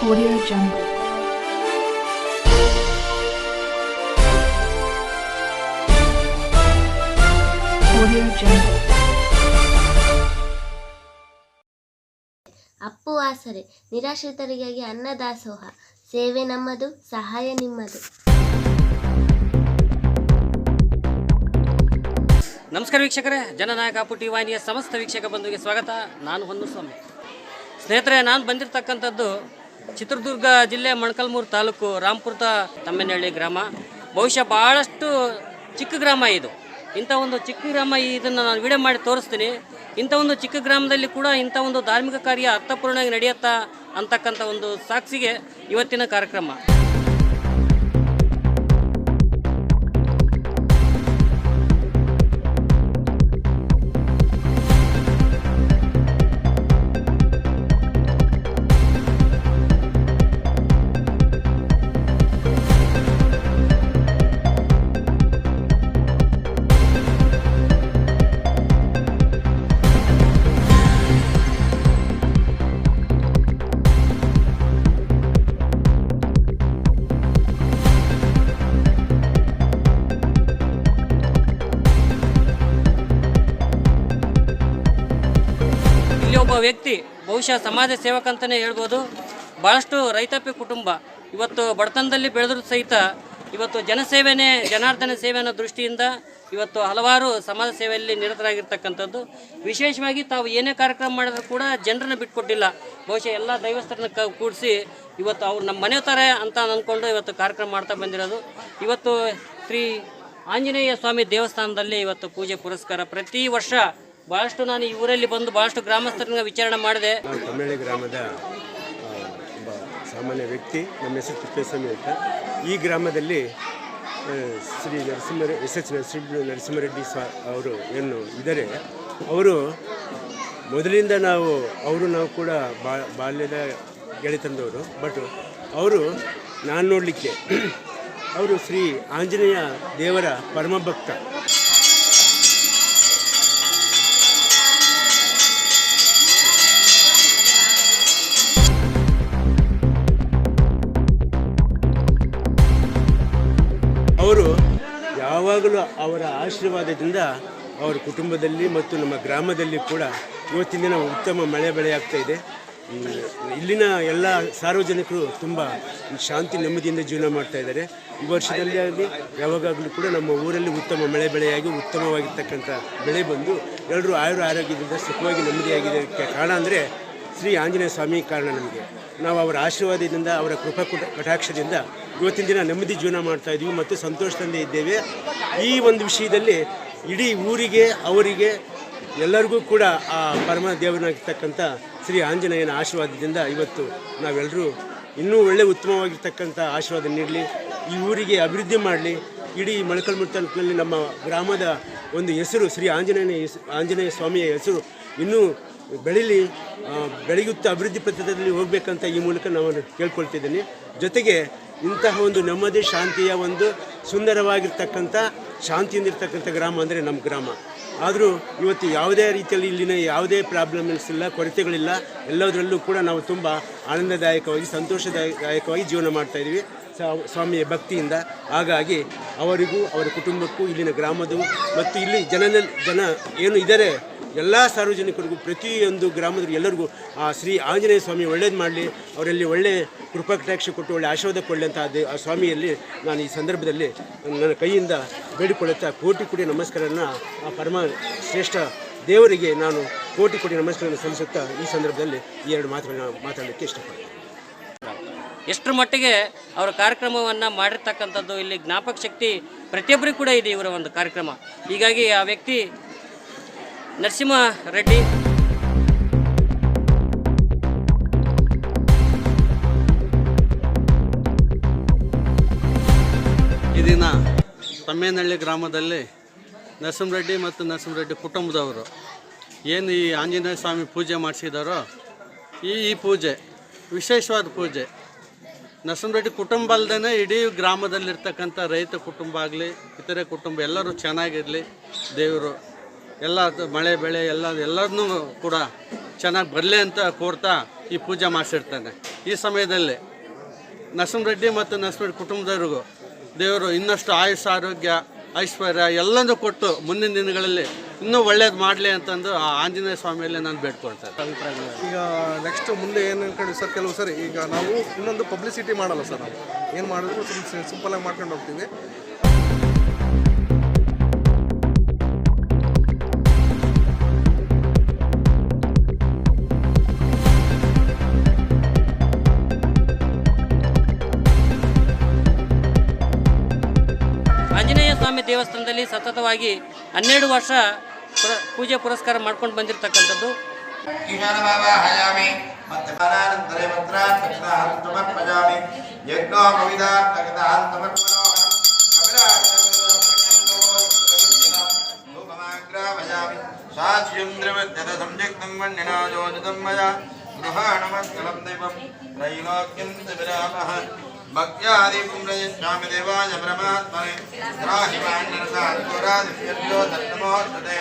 Audio Jungle. Audio Jungle. Appu ಆಸರೆ ನಿರಾಶ್ರಿತರಿಗಾಗಿ ಅನ್ನದಾಸೋಹ ಸೇವೆ ನಮ್ಮದು ಸಹಾಯ ನಿಮ್ಮದು ನಮಸ್ಕಾರ ವೀಕ್ಷಕರೇ ಜನನಾಯಕ ಪುಟ್ಟಿ ವಾಹಿನಿಯ ಸಮಸ್ತ ವೀಕ್ಷಕ ಬಂಧುಗೆ ಸ್ವಾಗತ ನಾನು ಹೊನ್ನು ಸ್ವಾಮಿ ಸ್ನೇಹಿತರೆ ನಾನು ಬಂದಿರತಕ್ಕಂಥದ್ದು ಚಿತ್ರದುರ್ಗ ಜಿಲ್ಲೆ ಮಣಕಲ್ಮೂರ್ ತಾಲೂಕು ರಾಮಪುರದ ತಮ್ಮನಹಳ್ಳಿ ಗ್ರಾಮ. ಬಹುಶಃ ಭಾಳಷ್ಟು ಚಿಕ್ಕ ಗ್ರಾಮ ಇದು. ಇಂಥ ಒಂದು ಚಿಕ್ಕ ಗ್ರಾಮ ಇದನ್ನು ನಾನು ವಿಡಿಯೋ ಮಾಡಿ ತೋರಿಸ್ತೀನಿ. ಇಂಥ ಒಂದು ಚಿಕ್ಕ ಗ್ರಾಮದಲ್ಲಿ ಕೂಡ ಇಂಥ ಒಂದು ಧಾರ್ಮಿಕ ಕಾರ್ಯ ಅರ್ಥಪೂರ್ಣವಾಗಿ ನಡೆಯುತ್ತಾ ಅಂತಕ್ಕಂಥ ಒಂದು ಸಾಕ್ಷಿಗೆ ಇವತ್ತಿನ ಕಾರ್ಯಕ್ರಮ. ವ್ಯಕ್ತಿ, ಬಹುಶಃ ಸಮಾಜ ಸೇವಕ ಅಂತಲೇ ಹೇಳ್ಬೋದು ಭಾಳಷ್ಟು ರೈತಾಪಿ ಕುಟುಂಬ ಇವತ್ತು ಬಡತನದಲ್ಲಿ ಬೆಳೆದರೂ ಸಹಿತ ಇವತ್ತು ಜನಸೇವೆನೇ, ಜನಾರ್ದನ ಸೇವೆ ಅನ್ನೋ ದೃಷ್ಟಿಯಿಂದ ಇವತ್ತು ಹಲವಾರು ಸಮಾಜ ಸೇವೆಯಲ್ಲಿ ನಿರತರಾಗಿರ್ತಕ್ಕಂಥದ್ದು. ವಿಶೇಷವಾಗಿ ತಾವು ಏನೇ ಕಾರ್ಯಕ್ರಮ ಮಾಡಿದ್ರು ಕೂಡ ಜನರನ್ನು ಬಿಟ್ಕೊಟ್ಟಿಲ್ಲ. ಬಹುಶಃ ಎಲ್ಲ ದೈವಸ್ಥರನ್ನ ಕೂಡಿಸಿ ಇವತ್ತು ಅವ್ರು ನಮ್ಮ ಮನೆ ಥರ ಅಂತ ಅಂದ್ಕೊಂಡು ಇವತ್ತು ಕಾರ್ಯಕ್ರಮ ಮಾಡ್ತಾ ಬಂದಿರೋದು. ಇವತ್ತು ಶ್ರೀ ಆಂಜನೇಯ ಸ್ವಾಮಿ ದೇವಸ್ಥಾನದಲ್ಲಿ ಇವತ್ತು ಪೂಜೆ ಪುರಸ್ಕಾರ. ಪ್ರತಿ ವರ್ಷ ಭಾಳಷ್ಟು ನಾನು ಈ ಊರಲ್ಲಿ ಬಂದು ಬಹಳಷ್ಟು ಗ್ರಾಮಸ್ಥರನ್ನ ವಿಚಾರಣೆ ಮಾಡಿದೆ. ನಾನು ಗ್ರಾಮದ ಒಬ್ಬ ಸಾಮಾನ್ಯ ವ್ಯಕ್ತಿ, ನಮ್ಮ ಹೆಸರು ತಿಪ್ಪೇಸ್ವಾಮಿ ಅಂತ. ಈ ಗ್ರಾಮದಲ್ಲಿ ಶ್ರೀ ನರಸಿಂಹ, ಎಸ್ ಎಚ್ ನರಸಿಂಹ, ನರಸಿಂಹರೆಡ್ಡಿ ಸ್ವಾ, ಅವರು ಏನು ಇದ್ದಾರೆ, ಅವರು ಮೊದಲಿಂದ ನಾವು, ಅವರು ನಾವು ಕೂಡ ಬಾ, ಬಾಲ್ಯದ ಗೆಳೆತಂದವರು ಬಟ್ ಅವರು ನಾನು ನೋಡಲಿಕ್ಕೆ, ಅವರು ಶ್ರೀ ಆಂಜನೇಯ ದೇವರ ಪರಮಭಕ್ತ. ಯಾವಾಗಲೂ ಅವರ ಆಶೀರ್ವಾದದಿಂದ ಅವರ ಕುಟುಂಬದಲ್ಲಿ ಮತ್ತು ನಮ್ಮ ಗ್ರಾಮದಲ್ಲಿ ಕೂಡ ಇವತ್ತಿನ ದಿನ ಉತ್ತಮ ಮಳೆ ಬೆಳೆಯಾಗ್ತಾ ಇದೆ. ಇಲ್ಲಿನ ಎಲ್ಲ ಸಾರ್ವಜನಿಕರು ತುಂಬ ಶಾಂತಿ, ನೆಮ್ಮದಿಯಿಂದ ಜೀವನ ಮಾಡ್ತಾ ಇದ್ದಾರೆ. ಈ ವರ್ಷದಲ್ಲಿ ಆಗಲಿ ಯಾವಾಗಲೂ ಕೂಡ ನಮ್ಮ ಊರಲ್ಲಿ ಉತ್ತಮ ಮಳೆ ಬೆಳೆಯಾಗಿ ಉತ್ತಮವಾಗಿರ್ತಕ್ಕಂಥ ಬೆಳೆ ಬಂದು ಎಲ್ಲರೂ ಆಯುರ ಆರೋಗ್ಯದಿಂದ ಸುಖವಾಗಿ ನೆಮ್ಮದಿಯಾಗಿದೆ ಕಾರಣ ಅಂದರೆ ಶ್ರೀ ಆಂಜನೇಯ ಸ್ವಾಮಿ ಕಾರಣ ನಮಗೆ. ನಾವು ಅವರ ಆಶೀರ್ವಾದದಿಂದ, ಅವರ ಕೃಪಾ ಕಟಾಕ್ಷದಿಂದ ಇವತ್ತಿನ ದಿನ ನೆಮ್ಮದಿ ಜೀವನ ಮಾಡ್ತಾ ಇದ್ದೀವಿ ಮತ್ತು ಸಂತೋಷದಿಂದ ಇದ್ದೇವೆ. ಈ ಒಂದು ವಿಷಯದಲ್ಲಿ ಇಡೀ ಊರಿಗೆ, ಅವರಿಗೆ, ಎಲ್ಲರಿಗೂ ಕೂಡ ಆ ಪರಮ ದೇವನಾಗಿರ್ತಕ್ಕಂಥ ಶ್ರೀ ಆಂಜನೇಯನ ಆಶೀರ್ವಾದದಿಂದ ಇವತ್ತು ನಾವೆಲ್ಲರೂ ಇನ್ನೂ ಒಳ್ಳೆ ಉತ್ತಮವಾಗಿರ್ತಕ್ಕಂಥ ಆಶೀರ್ವಾದ ನೀಡಲಿ. ಈ ಊರಿಗೆ ಅಭಿವೃದ್ಧಿ ಮಾಡಲಿ. ಇಡೀ ಮೊಳಕಲ್ಮೂರು ತಾಲೂಕಿನಲ್ಲಿ ನಮ್ಮ ಗ್ರಾಮದ ಒಂದು ಹೆಸರು, ಶ್ರೀ ಆಂಜನೇಯನ ಆಂಜನೇಯ ಸ್ವಾಮಿಯ ಹೆಸರು ಇನ್ನೂ ಬೆಳೀಲಿ ಬೆಳೆಯುತ್ತ ಅಭಿವೃದ್ಧಿ ಪಥದಲ್ಲಿ ಹೋಗಬೇಕಂತ ಈ ಮೂಲಕ ನಾನು ಕೇಳ್ಕೊಳ್ತಿದ್ದೀನಿ. ಜೊತೆಗೆ ಇಂತಹ ಒಂದು ನೆಮ್ಮದಿ, ಶಾಂತಿಯ ಒಂದು ಸುಂದರವಾಗಿರ್ತಕ್ಕಂಥ ಶಾಂತಿಯಿಂದಿರ್ತಕ್ಕಂಥ ಗ್ರಾಮ ಅಂದರೆ ನಮ್ಮ ಗ್ರಾಮ. ಆದರೂ ಇವತ್ತು ಯಾವುದೇ ರೀತಿಯಲ್ಲಿ ಇಲ್ಲಿನ ಯಾವುದೇ ಪ್ರಾಬ್ಲಮ್ಸ್ ಇಲ್ಲ, ಕೊರತೆಗಳಿಲ್ಲ, ಎಲ್ಲದರಲ್ಲೂ ಕೂಡ ನಾವು ತುಂಬ ಆನಂದದಾಯಕವಾಗಿ, ಸಂತೋಷದಾಯಕವಾಗಿ ಜೀವನ ಮಾಡ್ತಾ ಇದ್ದೀವಿ ಸ್ವಾ- ಸ್ವಾಮಿಯ ಭಕ್ತಿಯಿಂದ. ಹಾಗಾಗಿ ಅವರಿಗೂ, ಅವರ ಕುಟುಂಬಕ್ಕೂ, ಇಲ್ಲಿನ ಗ್ರಾಮದ, ಮತ್ತು ಇಲ್ಲಿ ಜನ ಜನ ಏನು ಇದ್ದಾರೆ, ಎಲ್ಲ ಸಾರ್ವಜನಿಕರಿಗೂ, ಪ್ರತಿಯೊಂದು ಗ್ರಾಮದ ಎಲ್ಲರಿಗೂ, ಆ ಶ್ರೀ ಆಂಜನೇಯ ಸ್ವಾಮಿ ಒಳ್ಳೇದು ಮಾಡಲಿ, ಅವರಲ್ಲಿ ಒಳ್ಳೆ ಕೃಪಾಕಟಾಕ್ಷ ಕೊಟ್ಟು, ಒಳ್ಳೆ ಆಶೀರ್ವಾದ ಕೊಡಲಿ ಅಂತ ಆ ಸ್ವಾಮಿಯಲ್ಲಿ ನಾನು ಈ ಸಂದರ್ಭದಲ್ಲಿ ನನ್ನ ಕೈಯಿಂದ ಬೇಡಿಕೊಳ್ಳುತ್ತಾ ಕೋಟಿ ಕೋಟಿ ನಮಸ್ಕಾರನ ಆ ಪರಮ ಶ್ರೇಷ್ಠ ದೇವರಿಗೆ ನಾನು ಕೋಟಿ ಕೋಟಿ ನಮಸ್ಕಾರವನ್ನು ಸಲ್ಲಿಸುತ್ತಾ ಈ ಸಂದರ್ಭದಲ್ಲಿ ಈ ಎರಡು ಮಾತುಗಳನ್ನ ಮಾತಾಡಲಿಕ್ಕೆ ಇಷ್ಟಪಡ್ತೀನಿ. ಎಷ್ಟರ ಮಟ್ಟಿಗೆ ಅವರ ಕಾರ್ಯಕ್ರಮವನ್ನು ಮಾಡಿರ್ತಕ್ಕಂಥದ್ದು ಇಲ್ಲಿ ಜ್ಞಾಪಕ ಶಕ್ತಿ ಪ್ರತಿಯೊಬ್ಬರಿಗೂ ಕೂಡ ಇದೆ ಇವರ ಒಂದು ಕಾರ್ಯಕ್ರಮ. ಹೀಗಾಗಿ ಆ ವ್ಯಕ್ತಿ ನರಸಿಂಹ ರೆಡ್ಡಿ. ಈ ದಿನ ತಮ್ಮೇನಹಳ್ಳಿ ಗ್ರಾಮದಲ್ಲಿ ನರಸಿಂಹರೆಡ್ಡಿ ಮತ್ತು ನರಸಿಂಹರೆಡ್ಡಿ ಕುಟುಂಬದವರು ಏನು ಈ ಆಂಜನೇಯ ಸ್ವಾಮಿ ಪೂಜೆ ಮಾಡಿಸಿದಾರೋ ಈ ಈ ಪೂಜೆ, ವಿಶೇಷವಾದ ಪೂಜೆ ನರಸಿಂಹರೆಡ್ಡಿ ಕುಟುಂಬ ಅಲ್ಲದೇ ಇಡೀ ಗ್ರಾಮದಲ್ಲಿರ್ತಕ್ಕಂಥ ರೈತ ಕುಟುಂಬ ಆಗಲಿ, ಇತರೆ ಕುಟುಂಬ ಎಲ್ಲರೂ ಚೆನ್ನಾಗಿರಲಿ, ದೇವರು, ಎಲ್ಲ ಮಳೆ, ಬೆಳೆ, ಎಲ್ಲ, ಎಲ್ಲರನ್ನೂ ಕೂಡ ಚೆನ್ನಾಗಿ ಬರಲಿ ಅಂತ ಕೋರ್ತಾ ಈ ಪೂಜೆ ಮಾಡಿಸಿರ್ತಾನೆ. ಈ ಸಮಯದಲ್ಲಿ ನರಸಿಂಹರೆಡ್ಡಿ ಮತ್ತು ನರಸಿಂಹರೆಡ್ಡಿ ಕುಟುಂಬದವ್ರಿಗೂ ದೇವರು ಇನ್ನಷ್ಟು ಆಯುಷ್, ಆರೋಗ್ಯ ಐಶ್ವರ್ಯ ಎಲ್ಲನೂ ಕೊಟ್ಟು ಮುಂದಿನ ದಿನಗಳಲ್ಲಿ ಇನ್ನೂ ಒಳ್ಳೇದು ಮಾಡಲಿ ಅಂತಂದು ಆ ಆಂಜನೇಯ ಸ್ವಾಮಿಯಲ್ಲಿ ನಾನು ಬೇಡ್ಕೊಳ್ತೇನೆ ಈಗ ನೆಕ್ಸ್ಟ್ ಮುಂದೆ ಏನು ಅನ್ಕೊಂಡು ಸರ್ ಕೆಲವು ಸರಿ, ಈಗ ನಾವು ಇನ್ನೊಂದು ಪಬ್ಲಿಸಿಟಿ ಮಾಡಲ್ಲ ಸರ್ ನಾವು. ಏನು ಮಾಡಿದ್ರು ಆಗಿ ಮಾಡ್ಕೊಂಡು ಹೋಗ್ತೀವಿ. ಸ್ವಾಮಿ ದೇವಸ್ಥಾನದಲ್ಲಿ ಸತತವಾಗಿ ಹನ್ನೆರಡು ವರ್ಷ ಪೂಜೆ ಪುರಸ್ಕಾರ ಮಾಡ್ಕೊಂಡು ಬಂದಿರತಕ್ಕಂಥದ್ದು ಮಯಾ ಗೃಹಾಣಮಸ್ಕಲಂ ದೈವಂ ತ್ರೈಲೋಕ್ಯಂ ವಿರಾಮಃ भक्त्यादिपुण्डयश्यामि देवाय परमात्मने राहि वाण्डरसात्कोरादिभ्यर्भ्यो दत्तमोऽर्धते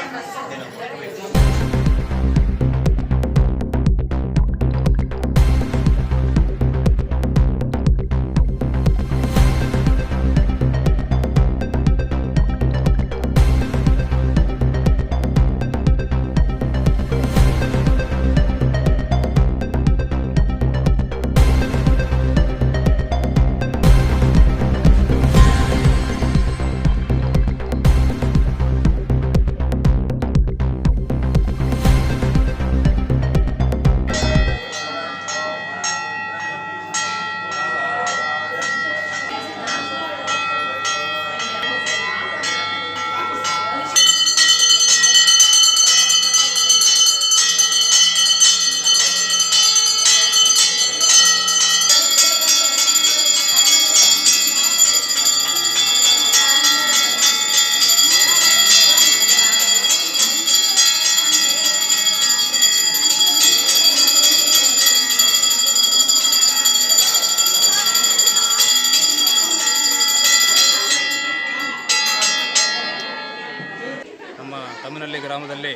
ಗ್ರಾಮದಲ್ಲಿ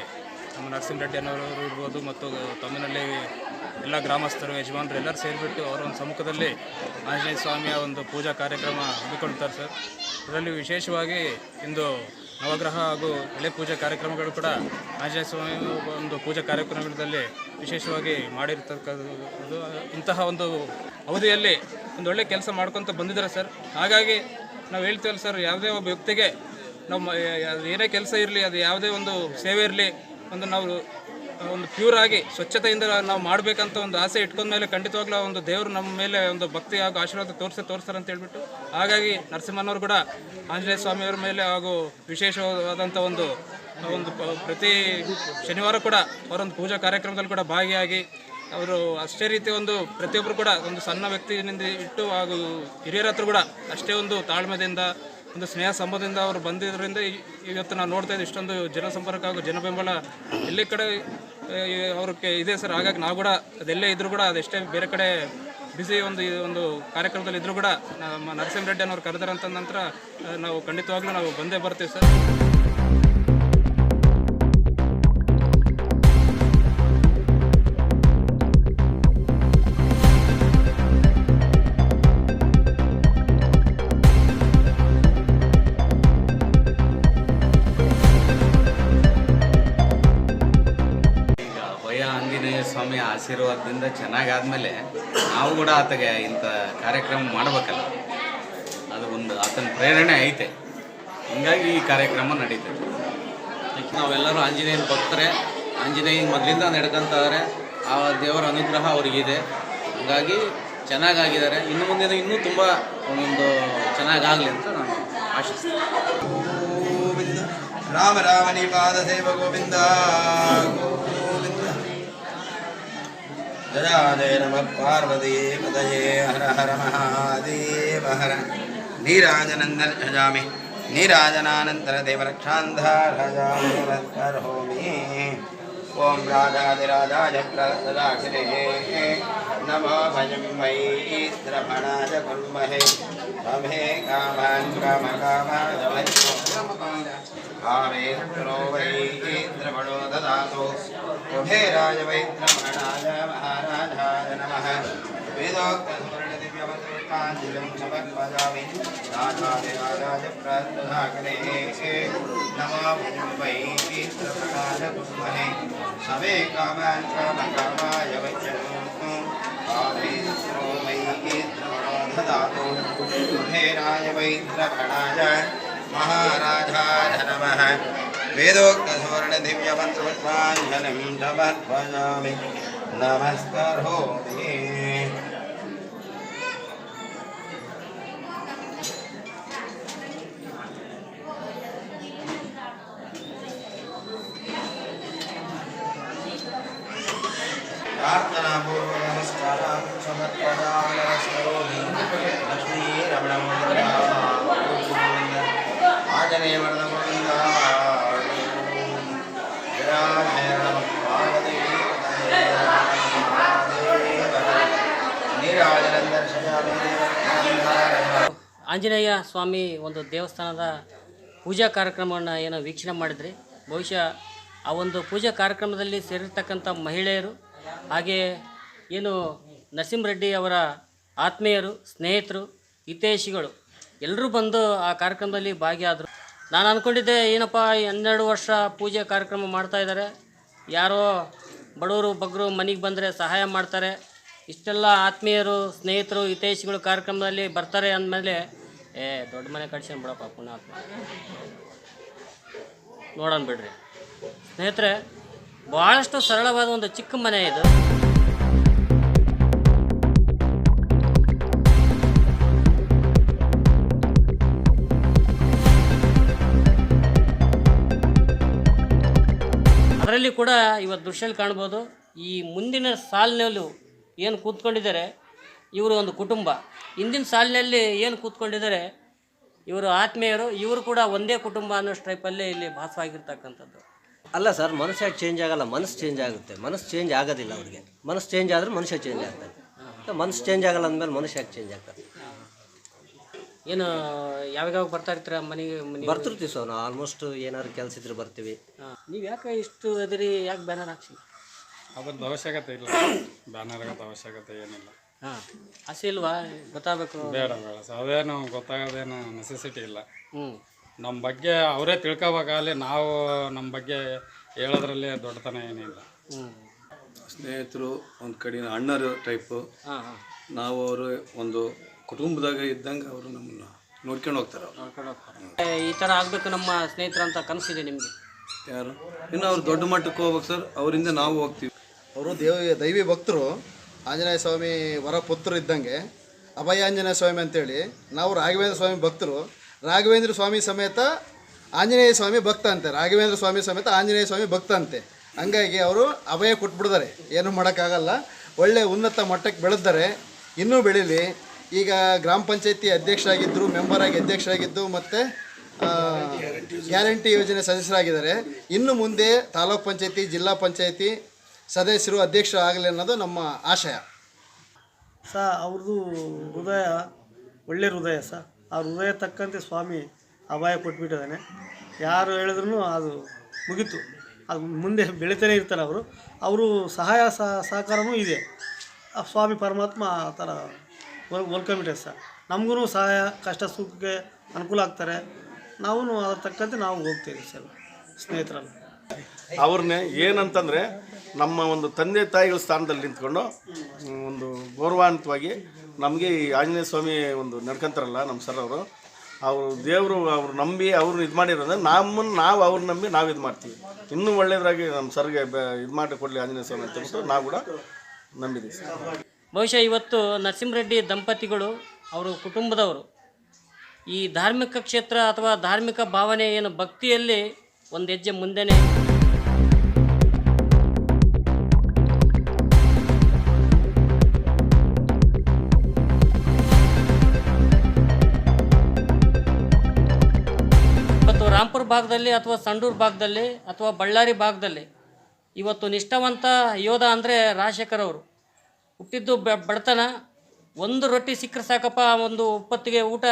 ನಮ್ಮ ನರಸಿಂಹರೆಡ್ಡಿ ಅನ್ನೋರು ಇರ್ಬೋದು ಮತ್ತು ತಮ್ಮಿನಲ್ಲಿ ಎಲ್ಲ ಗ್ರಾಮಸ್ಥರು, ಯಜಮಾನರು ಎಲ್ಲರೂ ಸೇರಿಬಿಟ್ಟು ಅವರ ಒಂದು ಸಮ್ಮುಖದಲ್ಲಿ ಆಂಜನೇಯ ಸ್ವಾಮಿಯ ಒಂದು ಪೂಜಾ ಕಾರ್ಯಕ್ರಮ ಹಮ್ಮಿಕೊಳ್ತಾರೆ ಸರ್. ಇದರಲ್ಲಿ ವಿಶೇಷವಾಗಿ ಇಂದು ನವಗ್ರಹ ಹಾಗೂ ಎಳೆ ಪೂಜಾ ಕಾರ್ಯಕ್ರಮಗಳು ಕೂಡ ಆಂಜನೇಯ ಸ್ವಾಮಿ ಒಂದು ಪೂಜಾ ಕಾರ್ಯಕ್ರಮದಲ್ಲಿ ವಿಶೇಷವಾಗಿ ಮಾಡಿರ್ತಕ್ಕಂಥದ್ದು. ಇಂತಹ ಒಂದು ಅವಧಿಯಲ್ಲಿ ಒಂದು ಒಳ್ಳೆ ಕೆಲಸ ಮಾಡ್ಕೊತ ಬಂದಿದ್ದಾರೆ ಸರ್. ಹಾಗಾಗಿ ನಾವು ಹೇಳ್ತೇವೆ ಸರ್, ಯಾವುದೇ ಒಬ್ಬ ವ್ಯಕ್ತಿಗೆ ನಮ್ಮ ಏನೇ ಕೆಲಸ ಇರಲಿ, ಅದು ಯಾವುದೇ ಒಂದು ಸೇವೆ ಇರಲಿ, ಒಂದು ನಾವು, ಒಂದು ಪ್ಯೂರ್ ಆಗಿ ಸ್ವಚ್ಛತೆಯಿಂದ ನಾವು ಮಾಡಬೇಕಂತ ಒಂದು ಆಸೆ ಇಟ್ಕೊಂಡ ಮೇಲೆ ಖಂಡಿತವಾಗ್ಲೂ ಒಂದು ದೇವರು ನಮ್ಮ ಮೇಲೆ ಒಂದು ಭಕ್ತಿ ಹಾಗೂ ಆಶೀರ್ವಾದ ತೋರಿಸೇ ತೋರಿಸ್ತಾರೆ ಅಂತ ಹೇಳ್ಬಿಟ್ಟು, ಹಾಗಾಗಿ ನರಸಿಂಹನವರು ಕೂಡ ಆಂಜನೇಯ ಸ್ವಾಮಿಯವರ ಮೇಲೆ ಹಾಗೂ ವಿಶೇಷವಾದಂಥ ಒಂದು ಒಂದು ಪ್ರತಿ ಶನಿವಾರ ಕೂಡ ಅವರೊಂದು ಪೂಜಾ ಕಾರ್ಯಕ್ರಮದಲ್ಲಿ ಕೂಡ ಭಾಗಿಯಾಗಿ ಅವರು ಅಷ್ಟೇ ರೀತಿ ಒಂದು ಪ್ರತಿಯೊಬ್ಬರು ಕೂಡ ಒಂದು ಸಣ್ಣ ವ್ಯಕ್ತಿಯಿಂದ ಇಟ್ಟು ಹಾಗೂ ಹಿರಿಯರ ಹತ್ರ ಕೂಡ ಅಷ್ಟೇ ಒಂದು ತಾಳ್ಮೆದಿಂದ ಒಂದು ಸ್ನೇಹ ಸಂಬಂಧದಿಂದ ಅವರು ಬಂದಿದ್ದರಿಂದ ಇವತ್ತು ನಾವು ನೋಡ್ತಾ ಇದ್ದೀವಿ ಇಷ್ಟೊಂದು ಜನಸಂಪರ್ಕ ಹಾಗೂ ಜನಬೆಂಬಲ ಎಲ್ಲಿ ಕಡೆ ಅವ್ರಿಗೆ ಇದೆ ಸರ್. ಹಾಗಾಗಿ ನಾವು ಕೂಡ ಅದೆಲ್ಲೇ ಇದ್ದರೂ ಕೂಡ ಅದೆಷ್ಟೇ ಬೇರೆ ಕಡೆ ಬಿಸಿ ಒಂದು ಒಂದು ಕಾರ್ಯಕ್ರಮದಲ್ಲಿ ಇದ್ರೂ ಕೂಡ ನಮ್ಮ ನರಸಿಂಹರೆಡ್ಡಿ ಅನ್ನೋರು ಕರೆದಾರಂತ ನಂತರ ನಾವು ಖಂಡಿತವಾಗ್ಲೂ ನಾವು ಬಂದೇ ಬರ್ತೀವಿ ಸರ್. ಆಶೀರ್ವಾದದಿಂದ ಚೆನ್ನಾಗಾದ್ಮೇಲೆ ನಾವು ಕೂಡ ಆತಗೆ ಇಂಥ ಕಾರ್ಯಕ್ರಮ ಮಾಡಬೇಕಲ್ಲ. ಅದು ಒಂದು ಆತನ ಪ್ರೇರಣೆ ಐತೆ. ಹಿಂಗಾಗಿ ಈ ಕಾರ್ಯಕ್ರಮ ನಡೀತದೆ. ನಾವೆಲ್ಲರೂ ಆಂಜನೇಯನ ಭಕ್ತರೆ. ಆಂಜನೇಯನ ಮೊದಲಿಂದ ನಡ್ಕೊತಾರೆ ಆ ದೇವರ ಅನುಗ್ರಹ ಅವರಿಗಿದೆ. ಹಾಗಾಗಿ ಚೆನ್ನಾಗಾಗಿದ್ದಾರೆ. ಇನ್ನು ಮುಂದಿನ ಇನ್ನೂ ತುಂಬ ಒಂದು ಚೆನ್ನಾಗಾಗಲಿ ಅಂತ ನಾನು ಆಶಿಸ್ತೀನಿ. ಗೋವಿಂದ. ರಾಮ ರಾಮನಿ ಪಾದ ಸೇವ ಗೋವಿಂದ. గజాదే నమ పార్వతీపతయే హర హర మహాదేవ హర నీరాజనందన్ భజామి నీరాజనానంతర దేవరక్షాంధారాజాధర హోమి ఓం రాజాదిరాజాయ ప్రదాక్షిణే నమో భయం మయీ ద్రమణాయ కుర్మహే రమే కామాన్ కామకామాయ కామే ద్రవణో దదాతో हे राजवैद्रमहणाय महाराजाय नमः वेदोक्तसुवर्णदिव्यवसृष्टाञ्जलिं समर्पयामि राजाधिराजाजप्रार्थनाग्ने नमो वै चित्रप्रकाशपुष्पणे सवे कामान् कामकामाय वैष्णो कामेश्वरो वै चित्रमणो ददातु हे राजवैद्रमणाय महाराजाय नमः वेदोक्तसुवर्णदिव्यमन्त्रपुष्पाञ्जलिं समर्पयामि नमस्करोमि प्रार्थनापूर्वक ಆಂಜನೇಯ ಸ್ವಾಮಿ ಒಂದು ದೇವಸ್ಥಾನದ ಪೂಜಾ ಕಾರ್ಯಕ್ರಮವನ್ನು ಏನೋ ವೀಕ್ಷಣೆ ಮಾಡಿದ್ರಿ. ಬಹುಶಃ ಆ ಒಂದು ಪೂಜಾ ಕಾರ್ಯಕ್ರಮದಲ್ಲಿ ಸೇರಿರ್ತಕ್ಕಂಥ ಮಹಿಳೆಯರು ಹಾಗೆ ಏನು ನರಸಿಂಹರೆಡ್ಡಿ ಅವರ ಆತ್ಮೀಯರು, ಸ್ನೇಹಿತರು, ಹಿತೈಷಿಗಳು ಎಲ್ಲರೂ ಬಂದು ಆ ಕಾರ್ಯಕ್ರಮದಲ್ಲಿ ಭಾಗಿಯಾದರು. ನಾನು ಅಂದ್ಕೊಂಡಿದ್ದೆ ಏನಪ್ಪ, ಹನ್ನೆರಡು ವರ್ಷ ಪೂಜೆ ಕಾರ್ಯಕ್ರಮ ಮಾಡ್ತಾ ಇದ್ದಾರೆ. ಯಾರೋ ಬಡವರು, ಬಗ್ಗರು ಮನೆಗೆ ಬಂದರೆ ಸಹಾಯ ಮಾಡ್ತಾರೆ. ಇಷ್ಟೆಲ್ಲ ಆತ್ಮೀಯರು, ಸ್ನೇಹಿತರು, ಹಿತೈಷಿಗಳು ಕಾರ್ಯಕ್ರಮದಲ್ಲಿ ಬರ್ತಾರೆ ಅಂದಮೇಲೆ ಏ, ದೊಡ್ಡ ಮನೆ ಕಟ್ಸೇನು ಬಿಡಪ್ಪ ಪುಣ್ಯಾತ್ಮ. ನೋಡೋಣ ಬಿಡ್ರಿ. ಸ್ನೇಹಿತರೆ ಭಾಳಷ್ಟು ಸರಳವಾದ ಒಂದು ಚಿಕ್ಕ ಮನೆ ಇದು. ಅದರಲ್ಲಿ ಕೂಡ ಇವತ್ತು ದೃಶ್ಯಲ್ಲಿ ಕಾಣ್ಬೋದು, ಈ ಮುಂದಿನ ಸಾಲಿನಲ್ಲೂ ಏನು ಕೂತ್ಕೊಂಡಿದ್ದಾರೆ, ಇವರು ಒಂದು ಕುಟುಂಬ. ಹಿಂದಿನ ಸಾಲಿನಲ್ಲಿ ಏನು ಕೂತ್ಕೊಂಡಿದ್ದಾರೆ ಇವರು ಆತ್ಮೀಯರು ಇವರು ಕೂಡ ಒಂದೇ ಕುಟುಂಬ ಅನ್ನೋ ಸ್ಟ್ರೈಪಲ್ಲೇ ಇಲ್ಲಿ ಭಾಸವಾಗಿರ್ತಕ್ಕಂಥದ್ದು. ಅಲ್ಲ ಸರ್ ಮನುಷ್ಯ ಚೇಂಜ್ ಆಗಲ್ಲ? ಮನಸ್ಸು ಚೇಂಜ್ ಆಗುತ್ತೆ. ಮನಸ್ಸು ಚೇಂಜ್ ಆಗೋದಿಲ್ಲ ಅವ್ರಿಗೆ. ಮನಸ್ಸು ಚೇಂಜ್ ಆದರೂ ಮನುಷ್ಯ ಚೇಂಜ್ ಆಗ್ತಾನೆ ಮನಸ್ಸು ಚೇಂಜ್ ಆಗಲ್ಲ ಅಂದಮೇಲೆ ಮನುಷ್ಯ ಯಾಕೆ ಚೇಂಜ್ ಆಗ್ತಾನೆ ಏನು ಯಾವಾಗ ಬರ್ತಾ ಇರ್ತೀರ ಮನೆಗೆ ಮನೆ ಬರ್ತಿರ್ತೀವಿ ಸರ್ ನಾವು ಆಲ್ಮೋಸ್ಟ್ ಏನಾದ್ರು ಕೆಲಸ ಇದ್ರೆ ಬರ್ತೀವಿ. ನೀವು ಯಾಕೆ ಇಷ್ಟು ಅದಿರಿ ಯಾಕೆ ಬ್ಯಾನರ್ ಹಾಕ್ಸಿ ಅದ್ರದ್ದು ಅವಶ್ಯಕತೆ ಇಲ್ಲ. ಬ್ಯಾನರ್ ಅವಶ್ಯಕತೆ ಏನಿಲ್ಲ. ಹಾಂ. ಆಸೆ ಇಲ್ವಾ? ಗೊತ್ತಾಗಬೇಕು. ಬೇಡ ಬೇಡ. ಸರ್ ಅದೇನು ಗೊತ್ತಾಗೋದೇನು ನೆಸೆಸಿಟಿ ಇಲ್ಲ. ಹ್ಞೂ ನಮ್ಮ ಬಗ್ಗೆ ಅವರೇ ತಿಳ್ಕೊಬೇಕಾಗಲಿ ನಾವು ನಮ್ಮ ಬಗ್ಗೆ ಹೇಳೋದ್ರಲ್ಲಿ ದೊಡ್ಡತನ ಏನಿಲ್ಲ. ಹ್ಞೂ ಸ್ನೇಹಿತರು ಒಂದು ಕಡೆ ಅಣ್ಣರು ಟೈಪು ಹಾಂ ಹಾಂ. ನಾವು ಅವರು ಒಂದು ಕುಟುಂಬದಾಗ ಇದ್ದಂಗೆ ಅವರು ನಮ್ಮನ್ನ ನೋಡ್ಕೊಂಡು ಹೋಗ್ತಾರೆ ಅವ್ರು. ನೋಡ್ಕೊಂಡು ಹೋಗ್ತಾರೆ. ಈ ಥರ ಆಗಬೇಕು ನಮ್ಮ ಸ್ನೇಹಿತರು ಅಂತ ಕನಸಿದೆ ನಿಮಗೆ? ಯಾರು? ಇನ್ನು ಅವ್ರು ದೊಡ್ಡ ಮಟ್ಟಕ್ಕೆ ಹೋಗ್ಬೇಕು ಸರ್. ಅವರಿಂದ ನಾವು ಹೋಗ್ತೀವಿ. ಅವರು ದೇವ ದೈವಿ ಭಕ್ತರು. ಆಂಜನೇಯ ಸ್ವಾಮಿ ವರ ಪುತ್ರರು ಇದ್ದಂಗೆ ಅಭಯ ಆಂಜನೇಯ ಸ್ವಾಮಿ ಅಂತೇಳಿ, ನಾವು ರಾಘವೇಂದ್ರ ಸ್ವಾಮಿ ಭಕ್ತರು, ರಾಘವೇಂದ್ರ ಸ್ವಾಮಿ ಸಮೇತ ಆಂಜನೇಯ ಸ್ವಾಮಿ ಭಕ್ತ ಅಂತೆ, ರಾಘವೇಂದ್ರ ಸ್ವಾಮಿ ಸಮೇತ ಆಂಜನೇಯ ಸ್ವಾಮಿ ಭಕ್ತ ಅಂತೆ. ಹಂಗಾಗಿ ಅವರು ಅಭಯ ಕೊಟ್ಬಿಡ್ತಾರೆ, ಏನು ಮಾಡೋಕ್ಕಾಗಲ್ಲ. ಒಳ್ಳೆ ಉನ್ನತ ಮಟ್ಟಕ್ಕೆ ಬೆಳೆದ್ದಾರೆ ಇನ್ನೂ ಬೆಳೀಲಿ. ಈಗ ಗ್ರಾಮ ಪಂಚಾಯತಿ ಅಧ್ಯಕ್ಷರಾಗಿದ್ದರು ಮೆಂಬರಾಗಿ ಅಧ್ಯಕ್ಷರಾಗಿದ್ದು ಮತ್ತು ಗ್ಯಾರಂಟಿ ಯೋಜನೆ ಸದಸ್ಯರಾಗಿದ್ದಾರೆ. ಇನ್ನು ಮುಂದೆ ತಾಲೂಕ್ ಪಂಚಾಯತಿ, ಜಿಲ್ಲಾ ಪಂಚಾಯತಿ ಸದಸ್ಯರು ಅಧ್ಯಕ್ಷರು ಆಗಲಿ ಅನ್ನೋದು ನಮ್ಮ ಆಶಯ. ಸ ಅವ್ರದ್ದು ಹೃದಯ ಒಳ್ಳೆ ಹೃದಯ ಸ. ಆ ಹೃದಯ ತಕ್ಕಂತೆ ಸ್ವಾಮಿ ಅಭಯ ಕೊಟ್ಬಿಟ್ಟಿದ್ದಾನೆ. ಯಾರು ಹೇಳಿದ್ರು ಅದು ಮುಗೀತು. ಅದು ಮುಂದೆ ಬೆಳಿತಾನೆ ಇರ್ತಾರೆ ಅವರು. ಅವರು ಸಹಾಯ ಸಹಕಾರವೂ ಇದೆ. ಆ ಸ್ವಾಮಿ ಪರಮಾತ್ಮ ಆ ಥರ ಒಲ್ಕೊಂಬಿಟ್ಟೆ ಸರ್ ನಮಗೂ ಸಹಾಯ ಕಷ್ಟ ಸುಖಕ್ಕೆ ಅನುಕೂಲ ಆಗ್ತಾರೆ. ನಾವು ಅದ್ರ ತಕ್ಕಂತೆ ನಾವು ಹೋಗ್ತೀವಿ ಸರ್ ಸ್ನೇಹಿತರಲ್ಲ. ಅವ್ರನ್ನೇ ಏನಂತಂದರೆ ನಮ್ಮ ಒಂದು ತಂದೆ ತಾಯಿಗಳ ಸ್ಥಾನದಲ್ಲಿ ನಿಂತ್ಕೊಂಡು ಒಂದು ಗೌರವಾನ್ವಿತವಾಗಿ ನಮಗೆ ಈ ಆಂಜನೇಯ ಸ್ವಾಮಿ ಒಂದು ನಡ್ಕೊಂತಾರಲ್ಲ ನಮ್ಮ ಸರ್ ಅವರು ಅವರು ದೇವರು, ಅವ್ರು ನಂಬಿ ಅವ್ರನ್ನ ಇದು ಮಾಡಿರೋದ್ರೆ ನಮ್ಮನ್ನು ನಾವು ಅವ್ರನ್ನ ನಂಬಿ ನಾವು ಇದು ಮಾಡ್ತೀವಿ. ಇನ್ನೂ ಒಳ್ಳೆಯದಾಗಿ ನಮ್ಮ ಸರ್ಗೆ ಇದು ಮಾಡಿ ಕೊಡಲಿ ಆಂಜನೇಯ ಸ್ವಾಮಿ ಅಂತ ಹೇಳ್ಬಿಟ್ಟು ನಾವು ಕೂಡ ನಂಬಿದ್ದೀವಿ ಬಹುಶಃ ಇವತ್ತು ನರಸಿಂಹರೆಡ್ಡಿ ದಂಪತಿಗಳು ಅವರು ಕುಟುಂಬದವರು. ಈ ಧಾರ್ಮಿಕ ಕ್ಷೇತ್ರ ಅಥವಾ ಧಾರ್ಮಿಕ ಭಾವನೆ ಏನು ಭಕ್ತಿಯಲ್ಲಿ ಒಂದು ಹೆಜ್ಜೆ ಮುಂದೆನೇ ಭಾಗದಲ್ಲಿ ಅಥವಾ ಸಂಡೂರು ಭಾಗದಲ್ಲಿ ಅಥವಾ ಬಳ್ಳಾರಿ ಭಾಗದಲ್ಲಿ ಇವತ್ತು ನಿಷ್ಠಾವಂತ ಯೋಧ ಅಂದರೆ ರಾಜಶೇಖರ್ ಅವರು. ಹುಟ್ಟಿದ್ದು ಬಡತನ, ಒಂದು ರೊಟ್ಟಿ ಸಿಕ್ಕರೆ ಸಾಕಪ್ಪ ಒಂದು ಒಪ್ಪತ್ತಿಗೆ ಊಟ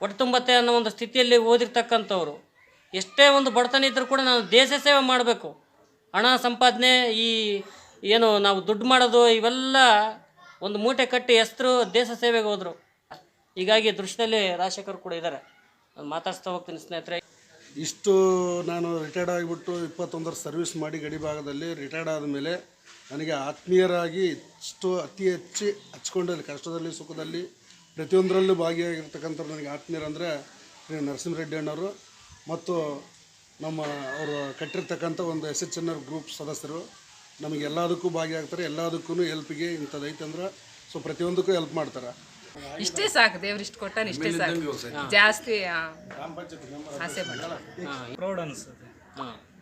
ಹೊಟ್ಟೆ ತುಂಬತ್ತೆ ಅನ್ನೋ ಒಂದು ಸ್ಥಿತಿಯಲ್ಲಿ ಓದಿರ್ತಕ್ಕಂಥವ್ರು. ಎಷ್ಟೇ ಒಂದು ಬಡತನ ಇದ್ದರೂ ಕೂಡ ನಾನು ದೇಶ ಸೇವೆ ಮಾಡಬೇಕು. ಹಣ ಸಂಪಾದನೆ, ಈ ಏನು ನಾವು ದುಡ್ಡು ಮಾಡೋದು, ಇವೆಲ್ಲ ಒಂದು ಮೂಟೆ ಕಟ್ಟಿ ಹೆಸರು ದೇಶ ಸೇವೆಗೆ ಹೋದರು. ಹೀಗಾಗಿ ದೃಶ್ಯದಲ್ಲಿ ರಾಜಶೇಖರ್ ಕೂಡ ಇದ್ದಾರೆ. ಮಾತಾಡ್ತಾ ಹೋಗ್ತೀನಿ ಸ್ನೇಹಿತರೆ. ಇಷ್ಟು ನಾನು ರಿಟೈರ್ಡ್ ಆಗಿಬಿಟ್ಟು ಇಪ್ಪತ್ತೊಂದು ವರ್ಷ ಸರ್ವಿಸ್ ಮಾಡಿ ಗಡಿ ಭಾಗದಲ್ಲಿ ರಿಟೈರ್ಡ್ ಆದಮೇಲೆ ನನಗೆ ಆತ್ಮೀಯರಾಗಿ ಇಷ್ಟು ಅತಿ ಹೆಚ್ಚು ಹಚ್ಕೊಂಡಲ್ಲಿ ಕಷ್ಟದಲ್ಲಿ, ಸುಖದಲ್ಲಿ ಪ್ರತಿಯೊಂದರಲ್ಲೂ ಭಾಗಿಯಾಗಿರ್ತಕ್ಕಂಥವ್ರು ನನಗೆ ಆತ್ಮೀಯರಂದರೆ ಶ್ರೀ ನರಸಿಂಹರೆಡ್ಡಿ ಅಣ್ಣವರು ಮತ್ತು ನಮ್ಮ ಅವರು ಕಟ್ಟಿರ್ತಕ್ಕಂಥ ಒಂದು S H N R group ಸದಸ್ಯರು. ನಮಗೆ ಎಲ್ಲದಕ್ಕೂ ಭಾಗಿಯಾಗ್ತಾರೆ ಎಲ್ಲದಕ್ಕೂ ಹೆಲ್ಪಿಗೆ ಇಂಥದ್ದೈತೆ ಅಂದ್ರೆ ಸೊ ಪ್ರತಿಯೊಂದಕ್ಕೂ ಹೆಲ್ಪ್ ಮಾಡ್ತಾರೆ. ಇಷ್ಟೇ ಸಾಕು ದೇವ್ರು ಇಷ್ಟು ಕೊಟ್ಟ ಇಷ್ಟೇ ಸಾಕು. ಜಾಸ್ತಿ ಆಸೆ ಪಡಲ್ಲ ಪ್ರೌಡ್ ಅದಕ್ಕೆ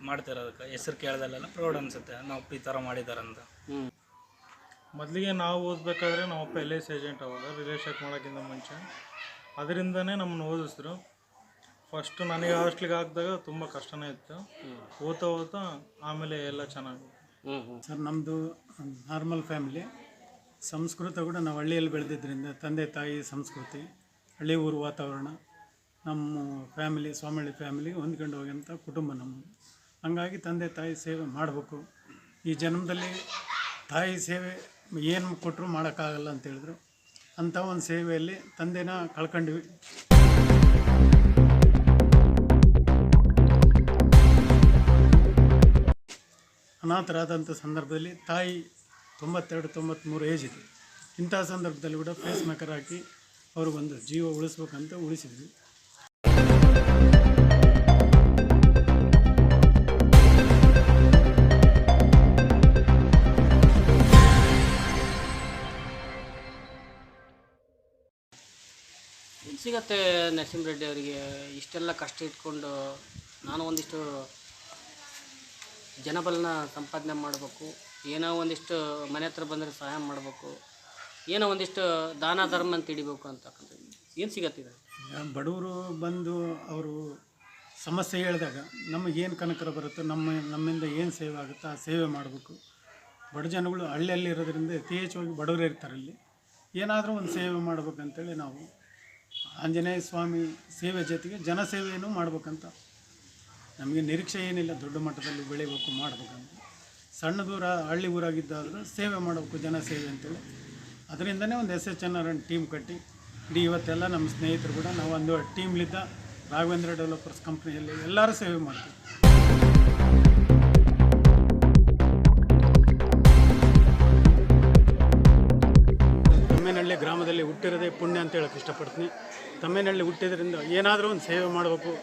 ಮಾಡ್ತಿರೋದಕ್ಕೆ ಹೆಸರು ಕೇಳ್ದಲ್ಲೆಲ್ಲ ಪ್ರೌಡ್ ಅನ್ಸುತ್ತೆ. ನಾವು ಈ ಥರ ಮಾಡಿದಾರಂತ. ಮೊದಲಿಗೆ ನಾವು ಓದಬೇಕಾದ್ರೆ ನಮ್ಮ ಅಪ್ಪ ಎಲ್ ಎಸ್ ಏಜೆಂಟ್ ಅವಾಗ ರಿಲೇಷನ್ ಮಾಡೋಕ್ಕಿಂತ ಮುಂಚೆ. ಅದರಿಂದನೇ ನಮ್ಮನ್ನು ಓದಿಸಿದ್ರು ಫಸ್ಟ್ ನನಗೆ ಹಾಸ್ಟ್ಲಿಗೆ ಹಾಕಿದಾಗ ತುಂಬ ಕಷ್ಟನೇ ಇತ್ತು. ಓದ್ತಾ ಓದ್ತಾ ಆಮೇಲೆ ಎಲ್ಲ ಚೆನ್ನಾಗಿ. ಸರ್ ನಮ್ಮದು ನಾರ್ಮಲ್ ಫ್ಯಾಮಿಲಿ ಸಂಸ್ಕೃತ ಕೂಡ ನಾವು ಹಳ್ಳಿಯಲ್ಲಿ ಬೆಳೆದಿದ್ದರಿಂದ ತಂದೆ ತಾಯಿ ಸಂಸ್ಕೃತಿ, ಹಳ್ಳಿ ಊರು ವಾತಾವರಣ, ನಮ್ಮ ಫ್ಯಾಮಿಲಿ ಸ್ವಾಮಿಹಳ್ಳಿ ಫ್ಯಾಮಿಲಿ ಹೊಂದ್ಕೊಂಡು ಹೋಗೋಂಥ ಕುಟುಂಬ ನಮ್ಮದು. ಹಂಗಾಗಿ ತಂದೆ ತಾಯಿ ಸೇವೆ ಮಾಡಬೇಕು. ಈ ಜನ್ಮದಲ್ಲಿ ತಾಯಿ ಸೇವೆ ಏನು ಕೊಟ್ಟರು ಮಾಡೋಕ್ಕಾಗಲ್ಲ ಅಂತ ಹೇಳಿದ್ರು. ಅಂಥ ಒಂದು ಸೇವೆಯಲ್ಲಿ ತಂದೆನ ಕಳ್ಕೊಂಡ್ವಿ. ಅನಾಥರಾದಂಥ ಸಂದರ್ಭದಲ್ಲಿ ತಾಯಿ ತೊಂಬತ್ತೆರಡು ತೊಂಬತ್ತ್ಮೂರು ಏಜ್ ಇದೆ. ಇಂಥ ಸಂದರ್ಭದಲ್ಲಿ ಕೂಡ ಫೇಸ್ ಮೇಕರ್ ಹಾಕಿ ಅವ್ರಿಗೊಂದು ಜೀವ ಉಳಿಸ್ಬೇಕಂತ ಉಳಿಸಿದ್ವಿ. ಸಿಗತ್ತೆ ನರಸಿಂಹರೆಡ್ಡಿ ಅವರಿಗೆ. ಇಷ್ಟೆಲ್ಲ ಕಷ್ಟ ಇಟ್ಕೊಂಡು ನಾನು ಒಂದಿಷ್ಟು ಜನಬಲನ ಸಂಪಾದನೆ ಮಾಡಬೇಕು. ಏನೋ ಒಂದಿಷ್ಟು ಮನೆ ಹತ್ರ ಬಂದರೆ ಸಹಾಯ ಮಾಡಬೇಕು. ಏನೋ ಒಂದಿಷ್ಟು ದಾನ ಧರ್ಮ ಅಂತ ಹಿಡಿಬೇಕು ಅಂತಕ್ಕಂಥದ್ದು ಏನು ಸಿಗತ್ತಿದೆ? ಬಡವರು ಬಂದು ಅವರು ಸಮಸ್ಯೆ ಹೇಳಿದಾಗ ನಮಗೇನು ಕನಕರ ಬರುತ್ತೋ, ನಮ್ಮ, ನಮ್ಮಿಂದ ಏನು ಸೇವೆ ಆಗುತ್ತೋ ಆ ಸೇವೆ ಮಾಡಬೇಕು. ಬಡ ಜನಗಳು ಹಳ್ಳಿಯಲ್ಲಿ ಇರೋದ್ರಿಂದ ಯಥೇಚ್ಛವಾಗಿ ಬಡವರು ಇರ್ತಾರೆ ಅಲ್ಲಿ. ಏನಾದರೂ ಒಂದು ಸೇವೆ ಮಾಡ್ಬೇಕಂತೇಳಿ ನಾವು ಆಂಜನೇಯ ಸ್ವಾಮಿ ಸೇವೆ ಜೊತೆಗೆ ಜನಸೇವೆಯನ್ನು ಮಾಡ್ಬೇಕಂತ. ನಮಗೆ ನಿರೀಕ್ಷೆ ಏನಿಲ್ಲ ದೊಡ್ಡ ಮಟ್ಟದಲ್ಲಿ ಬೆಳಿಬೇಕು ಮಾಡ್ಬೇಕಂತ. ಸಣ್ಣ ದೂರ ಹಳ್ಳಿ ಊರಾಗಿದ್ದಾದರೂ ಸೇವೆ ಮಾಡಬೇಕು ಜನ ಸೇವೆ ಅಂತೇಳಿ. ಅದರಿಂದನೇ ಒಂದು S H N R team ಕಟ್ಟಿ. ಇಡೀ ಇವತ್ತೆಲ್ಲ ನಮ್ಮ ಸ್ನೇಹಿತರು ಕೂಡ ನಾವು ಒಂದು ಟೀಮ್ಲಿದ್ದ ರಾಘವೇಂದ್ರ ಡೆವಲಪರ್ಸ್ ಕಂಪ್ನಿಯಲ್ಲಿ ಎಲ್ಲರೂ ಸೇವೆ ಮಾಡ್ತೀವಿ. ತಮ್ಮೇನಹಳ್ಳಿ ಗ್ರಾಮದಲ್ಲಿ ಹುಟ್ಟಿರೋದೇ ಪುಣ್ಯ ಅಂತ ಹೇಳಕ್ಕೆ ಇಷ್ಟಪಡ್ತೀನಿ. ತಮ್ಮೇನಹಳ್ಳಿ ಹುಟ್ಟಿದ್ರಿಂದ ಏನಾದರೂ ಒಂದು ಸೇವೆ ಮಾಡಬೇಕು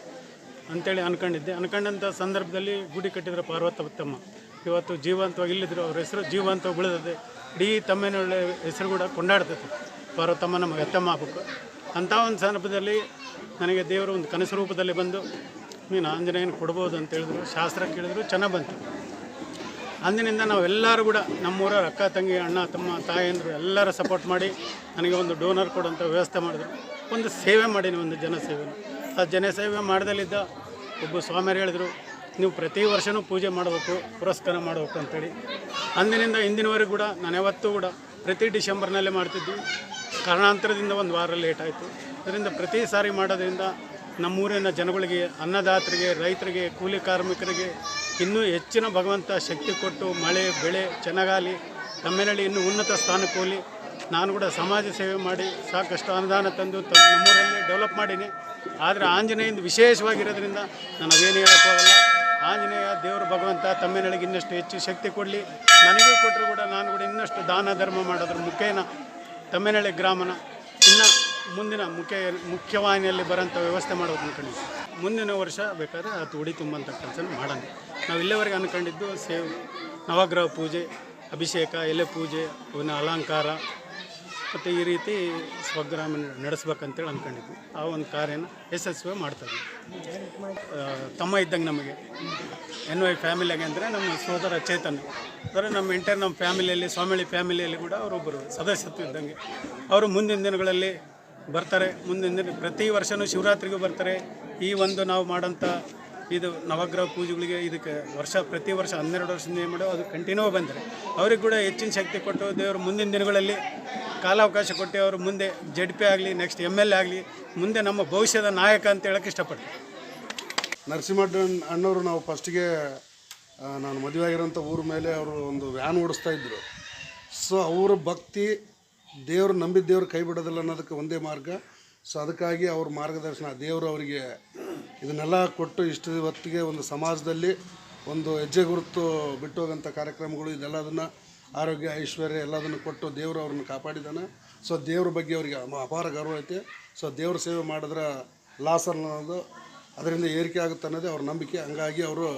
ಅಂತೇಳಿ ಅನ್ಕೊಂಡಿದ್ದೆ. ಅಂದ್ಕೊಂಡಂಥ ಸಂದರ್ಭದಲ್ಲಿ ಗುಡಿ ಕಟ್ಟಿದ್ರು ಪಾರ್ವತಮ್ಮ ಇವತ್ತು ಜೀವಂತವಾಗಿ ಇಲ್ಲಿದ್ರು, ಅವ್ರ ಹೆಸರು ಜೀವಂತವಾಗಿ ಉಳಿದದೆ ಇಡೀ ತಮ್ಮನ ಹೆಸರು ಕೂಡ ಕೊಂಡಾಡ್ತೈತೆ ತಮ್ಮ ನಮಗೆ ಅತ್ತಮ್ಮ ಆಗ್ಬೇಕು ಅಂಥ ಒಂದು ಸಂದರ್ಭದಲ್ಲಿ ನನಗೆ ದೇವರು ಒಂದು ಕನಸು ರೂಪದಲ್ಲಿ ಬಂದು, ನೀನು ಆಂಜನೇಯನ ಕೊಡ್ಬೋದು ಅಂತ ಹೇಳಿದ್ರು, ಶಾಸ್ತ್ರ ಕೇಳಿದ್ರು, ಚೆನ್ನಾಗಿ ಬಂತು. ಅಂದಿನಿಂದ ನಾವೆಲ್ಲರೂ ಕೂಡ ನಮ್ಮೂರ ಅಕ್ಕ, ತಂಗಿ, ಅಣ್ಣ, ತಮ್ಮ, ತಾಯಂದರು ಎಲ್ಲರ ಸಪೋರ್ಟ್ ಮಾಡಿ ನನಗೆ ಒಂದು ಡೋನರ್ ಕೊಡುವಂಥ ವ್ಯವಸ್ಥೆ ಮಾಡಿದ್ರು. ಒಂದು ಸೇವೆ ಮಾಡೀನಿ ಒಂದು ಜನಸೇವೆನ. ಆ ಜನಸೇವೆ ಮಾಡ್ದಲ್ಲಿದ್ದ ಒಬ್ಬ ಸ್ವಾಮಿಯರು ಹೇಳಿದರು ನೀವು ಪ್ರತಿ ವರ್ಷವೂ ಪೂಜೆ ಮಾಡಬೇಕು, ಪುರಸ್ಕಾರ ಮಾಡಬೇಕು ಅಂತೇಳಿ. ಅಂದಿನಿಂದ ಇಂದಿನವರೆಗೂ ಕೂಡ, ನಾನು ಯಾವತ್ತೂ ಕೂಡ ಪ್ರತಿ ಡಿಸೆಂಬರ್ನಲ್ಲೇ ಮಾಡ್ತಿದ್ವಿ. ಕಾರಣಾಂತರದಿಂದ ಒಂದು ವಾರ ಲೇಟ್ ಆಯಿತು. ಅದರಿಂದ ಪ್ರತಿ ಸಾರಿ ಮಾಡೋದ್ರಿಂದ ನಮ್ಮೂರಿನ ಜನಗಳಿಗೆ, ಅನ್ನದಾತರಿಗೆ, ರೈತರಿಗೆ, ಕೂಲಿ ಕಾರ್ಮಿಕರಿಗೆ ಇನ್ನೂ ಹೆಚ್ಚಿನ ಭಗವಂತ ಶಕ್ತಿ ಕೊಟ್ಟು ಮಳೆ, ಬೆಳೆ ಚೆನ್ನಗಾಲಿ ತಮ್ಮೇನಹಳ್ಳಿ ಇನ್ನೂ ಉನ್ನತ ಸ್ಥಾನಕ್ಕೆ ಹೋಗಲಿ. ನಾನು ಕೂಡ ಸಮಾಜ ಸೇವೆ ಮಾಡಿ ಸಾಕಷ್ಟು ಅನುದಾನ ತಂದು ನಮ್ಮೂರಲ್ಲಿ ಡೆವಲಪ್ ಮಾಡೀನಿ. ಆದರೆ ಆಂಜನೇಯಿಂದ ವಿಶೇಷವಾಗಿರೋದ್ರಿಂದ ನಾನು ಅದೇನು ಹೇಳೋಕ್ಕೋಗಲ್ಲ. ಆಂಜನೇಯ, ದೇವರು ಭಗವಂತ ತಮ್ಮಿನೊಳಗೆ ಇನ್ನಷ್ಟು ಹೆಚ್ಚು ಶಕ್ತಿ ಕೊಡಲಿ. ನನಗೂ ಕೊಟ್ಟರು ಕೂಡ ನಾನು ಕೂಡ ಇನ್ನಷ್ಟು ದಾನ ಧರ್ಮ ಮಾಡೋದ್ರ ಮುಖೇನ ತಮ್ಮೇನಹಳ್ಳಿ ಗ್ರಾಮನ ಇನ್ನು ಮುಂದಿನ ಮುಖ್ಯ ಮುಖ್ಯವಾಹಿನಿಯಲ್ಲಿ ಬರೋಂಥ ವ್ಯವಸ್ಥೆ ಮಾಡೋದು ಅನ್ಕೊಂಡಿದ್ವಿ ಮುಂದಿನ ವರ್ಷ ಬೇಕಾದ್ರೆ ಅದು ಉಡಿ ತುಂಬಂಥ ಕೆಲಸ ಮಾಡೋಣ. ನಾವು ಇಲ್ಲಿವರೆಗೆ ಅಂದ್ಕೊಂಡಿದ್ದು ಸೇವ್ ನವಗ್ರಹ ಪೂಜೆ, ಅಭಿಷೇಕ, ಎಲೆ ಪೂಜೆ, ಅವನ ಅಲಂಕಾರ. ಮತ್ತು ಈ ರೀತಿ ಸ್ವಗ್ರಾಮ ನಡೆಸ್ಬೇಕಂತೇಳಿ ಅಂದ್ಕೊಂಡಿದ್ವಿ ಆ ಒಂದು ಕಾರ್ಯನ ಯಶಸ್ವಿ ಮಾಡ್ತಾರೆ ತಮ್ಮ ಇದ್ದಂಗೆ ನಮಗೆ. ಎನ್ ವೈ ಫ್ಯಾಮಿಲಿಯಾಗೆ ಅಂದರೆ ನಮ್ಮ ಸೋದರ ಚೇತನ್. ಅಂದರೆ ನಮ್ಮ ಎಂಟೈರ್ ನಮ್ಮ ಫ್ಯಾಮಿಲಿಯಲ್ಲಿ, ಸ್ವಾಮಿಳಿ ಫ್ಯಾಮಿಲಿಯಲ್ಲಿ ಕೂಡ ಅವರೊಬ್ಬರು ಸದಸ್ಯತ್ವ ಇದ್ದಂಗೆ. ಅವರು ಮುಂದಿನ ದಿನಗಳಲ್ಲಿ ಬರ್ತಾರೆ. ಮುಂದಿನ ದಿನ ಪ್ರತಿ ವರ್ಷವೂ ಶಿವರಾತ್ರಿಗೂ ಬರ್ತಾರೆ. ಈ ಒಂದು ನಾವು ಮಾಡೋಂಥ ಇದು ನವಗ್ರಹ ಪೂಜೆಗಳಿಗೆ ಇದಕ್ಕೆ ವರ್ಷ, ಪ್ರತಿ ವರ್ಷ ಹನ್ನೆರಡು ವರ್ಷದಿಂದ ಏನು ಮಾಡೋ ಅದು ಕಂಟಿನ್ಯೂ ಬಂದರೆ. ಅವ್ರಿಗೆ ಕೂಡ ಹೆಚ್ಚಿನ ಶಕ್ತಿ ಕೊಟ್ಟು ದೇವರು ಮುಂದಿನ ದಿನಗಳಲ್ಲಿ ಕಾಲಾವಕಾಶ ಕೊಟ್ಟು ಅವರು, ಮುಂದೆ ಜಡ್ ಪಿ ಆಗಲಿ ನೆಕ್ಸ್ಟ್ ಎಂ ಎಲ್ ಎ ಆಗಲಿ, ಮುಂದೆ ನಮ್ಮ ಭವಿಷ್ಯದ ನಾಯಕ ಅಂತ ಹೇಳೋಕ್ಕೆ ಇಷ್ಟಪಡ್ತೀನಿ. ನರಸಿಂಹ ಅಣ್ಣವರು ನಾವು ಫಸ್ಟಿಗೆ ನಾನು ಮದುವೆ ಆಗಿರೋಂಥ ಊರ ಮೇಲೆ ಅವರು ಒಂದು ವ್ಯಾನ್ ಓಡಿಸ್ತಾ ಇದ್ದರು ಸೊ ಅವರ ಭಕ್ತಿ ದೇವರು ನಂಬಿದ ದೇವ್ರು ಕೈ ಬಿಡೋದಿಲ್ಲ ಅನ್ನೋದಕ್ಕೆ ಒಂದೇ ಮಾರ್ಗ. ಸೊ ಅದಕ್ಕಾಗಿ ಅವ್ರ ಮಾರ್ಗದರ್ಶನ ದೇವರು ಅವರಿಗೆ ಇದನ್ನೆಲ್ಲ ಕೊಟ್ಟು ಇಷ್ಟು ಹೊತ್ತಿಗೆ ಒಂದು ಸಮಾಜದಲ್ಲಿ ಒಂದು ಹೆಜ್ಜೆ ಗುರುತು ಬಿಟ್ಟು ಕಾರ್ಯಕ್ರಮಗಳು ಇದೆಲ್ಲದನ್ನು ಆರೋಗ್ಯ ಐಶ್ವರ್ಯ ಎಲ್ಲದನ್ನು ಕೊಟ್ಟು ದೇವರು ಅವ್ರನ್ನ ಕಾಪಾಡಿದ್ದಾನೆ. ಸೊ ದೇವ್ರ ಬಗ್ಗೆ ಅವರಿಗೆ ಅಪಾರ ಗೌರವ ಐತೆ. ಸೊ ದೇವ್ರ ಸೇವೆ ಮಾಡಿದ್ರೆ ಲಾಸ್ ಅನ್ನೋದು ಅದರಿಂದ ಏರಿಕೆ ಆಗುತ್ತೆ ಅನ್ನೋದೇ ಅವ್ರ ನಂಬಿಕೆ. ಹಂಗಾಗಿ ಅವರು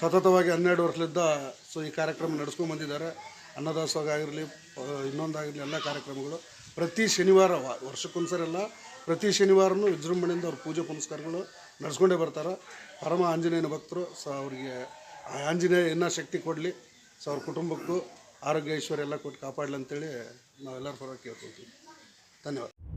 ಸತತವಾಗಿ ಹನ್ನೆರಡು ವರ್ಷದಿಂದ ಸೊ ಈ ಕಾರ್ಯಕ್ರಮ ನಡೆಸ್ಕೊಂಡು ಬಂದಿದ್ದಾರೆ. ಅನ್ನದಾಸೋಗ ಆಗಿರಲಿ ಇನ್ನೊಂದಾಗಿರಲಿ ಎಲ್ಲ ಕಾರ್ಯಕ್ರಮಗಳು. ಪ್ರತಿ ಶನಿವಾರ ವರ್ಷಕ್ಕೊಂದು ವರ್ಷಕ್ಕೊಂದ್ಸರಿ ಅಲ್ಲ ಪ್ರತಿ ಶನಿವಾರನೂ ವಿಜೃಂಭಣೆಯಿಂದ ಅವ್ರ ಪೂಜೆ ಪುನಸ್ಕಾರಗಳು ನಡೆಸ್ಕೊಂಡೇ ಬರ್ತಾರೆ. ಪರಮ ಆಂಜನೇಯನ ಭಕ್ತರು, ಸೊ ಅವರಿಗೆ ಆಂಜನೇಯ ಇನ್ನೂ ಶಕ್ತಿ ಕೊಡಲಿ. ಸೊ ಅವ್ರ ಕುಟುಂಬಕ್ಕೂ ಆರೋಗ್ಯ ಐಶ್ವರ್ಯ ಎಲ್ಲ ಕೊಟ್ಟು ಕಾಪಾಡಲಿ ಅಂತೇಳಿ ನಾವೆಲ್ಲರ ಪರವಾಗಿ ಕೇಳ್ಕೊಳ್ತೀವಿ. ಧನ್ಯವಾದ.